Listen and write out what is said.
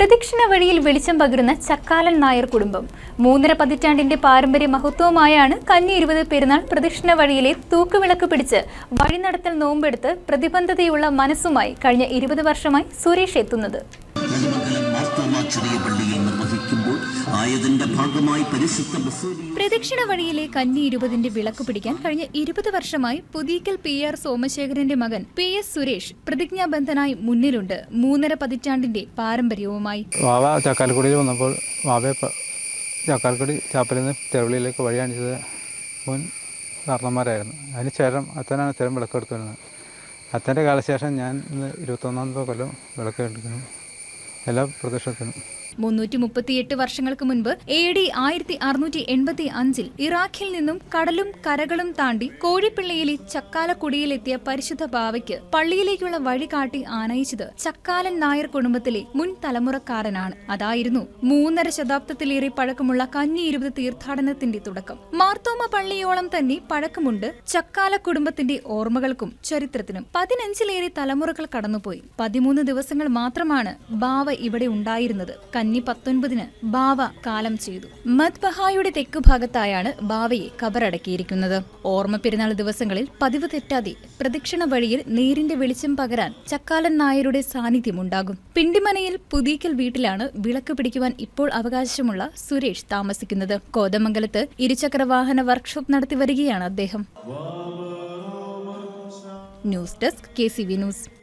പ്രദക്ഷിണ വഴിയിൽ വെളിച്ചം പകരുന്ന ചക്കാലൻ നായർ കുടുംബം. മൂന്നര പതിറ്റാണ്ടിന്റെ പാരമ്പര്യ മഹത്വമായാണ് കന്നി ഇരുപത് പെരുന്നാൾ പ്രദക്ഷിണ വഴിയിലെ തൂക്കുവിളക്ക് പിടിച്ച് വഴി നടത്തൽ നോമ്പെടുത്ത് പ്രതിബന്ധതയുള്ള മനസ്സുമായി കഴിഞ്ഞ ഇരുപത് വർഷമായി സുരേഷ് എത്തുന്നത്. ആയതിന്റെ ഭാഗമായി പരിശുദ്ധ പ്രദക്ഷിണ വഴിയിലെ കന്നി ഇരുപതിന്റെ വിളക്ക് പിടിക്കാൻ കഴിഞ്ഞ ഇരുപത് വർഷമായി പുതിയക്കൽ പി ആർ സോമശേഖരന്റെ മകൻ പി എസ് സുരേഷ് പ്രതിജ്ഞാബദ്ധനായി മുന്നിലുണ്ട്. മൂന്നര പതിറ്റാണ്ടിന്റെ പാരമ്പര്യവുമായി. വാവ ചക്കാലക്കുടിയിൽ വന്നപ്പോൾ വാവയെ ചക്കാലക്കുടി ചാപ്പലിൽ നിന്ന് തെരുവിളിയിലേക്ക് വഴി കാണിച്ചത് മുൻ കാരണന്മാരായിരുന്നു അതിന് ശേഷം അച്ഛനാണ് സ്ഥിരം വിളക്ക് വരുന്നത് അച്ഛന്റെ കാലശേഷം ഞാൻ ഇന്ന് ഇരുപത്തൊന്നാമത്തെ കൊല്ലം വിളക്ക് എടുക്കുന്നു. എല്ലാ പ്രദർശനത്തിനും മുന്നൂറ്റി മുപ്പത്തിയെട്ട് വർഷങ്ങൾക്ക് മുൻപ് എ ഡി ആയിരത്തി അറുന്നൂറ്റി എൺപത്തി അഞ്ചിൽ ഇറാഖിൽ നിന്നും കടലും കരകളും താണ്ടി കോഴിപ്പിള്ളയിലെ ചക്കാലക്കുടിയിലെത്തിയ പരിശുദ്ധ ബാവയ്ക്ക് പള്ളിയിലേക്കുള്ള വഴി കാട്ടി ആനയിച്ചത് ചക്കാലൻ നായർ കുടുംബത്തിലെ മുൻ തലമുറക്കാരനാണ്. അതായിരുന്നു മൂന്നര ശതാബ്ദത്തിലേറെ പഴക്കമുള്ള കന്നി ഇരുപത് തീർത്ഥാടനത്തിന്റെ തുടക്കം. മാർത്തോമ പള്ളിയോളം തന്നെ പഴക്കമുണ്ട് ചക്കാല കുടുംബത്തിന്റെ ഓർമ്മകൾക്കും ചരിത്രത്തിനും. പതിനഞ്ചിലേറെ തലമുറകൾ കടന്നുപോയി. പതിമൂന്ന് ദിവസങ്ങൾ മാത്രമാണ് ബാവ ഇവിടെ ഉണ്ടായിരുന്നത്. പത്തൊൻപതിന് ബാവ കാലം ചെയ്തു. മദ്ബഹായുടെ തെക്ക് ഭാഗത്തായാണ് ബാവയെ കബറടക്കിയിരിക്കുന്നത്. ഓർമ്മ പെരുന്നാൾ ദിവസങ്ങളിൽ പതിവ് തെറ്റാതെ പ്രദക്ഷിണ വഴിയിൽ നേരിന്റെ വെളിച്ചം പകരാൻ ചക്കാലൻ നായരുടെ സാന്നിധ്യമുണ്ടാകും. പിണ്ടിമനയിൽ പുതിയക്കൽ വീട്ടിലാണ് വിളക്ക് പിടിക്കുവാൻ ഇപ്പോൾ അവകാശമുള്ള സുരേഷ് താമസിക്കുന്നത്. കോതമംഗലത്ത് ഇരുചക്ര വാഹന വർക്ക്ഷോപ്പ് നടത്തി വരികയാണ് അദ്ദേഹം. News desk K C V news.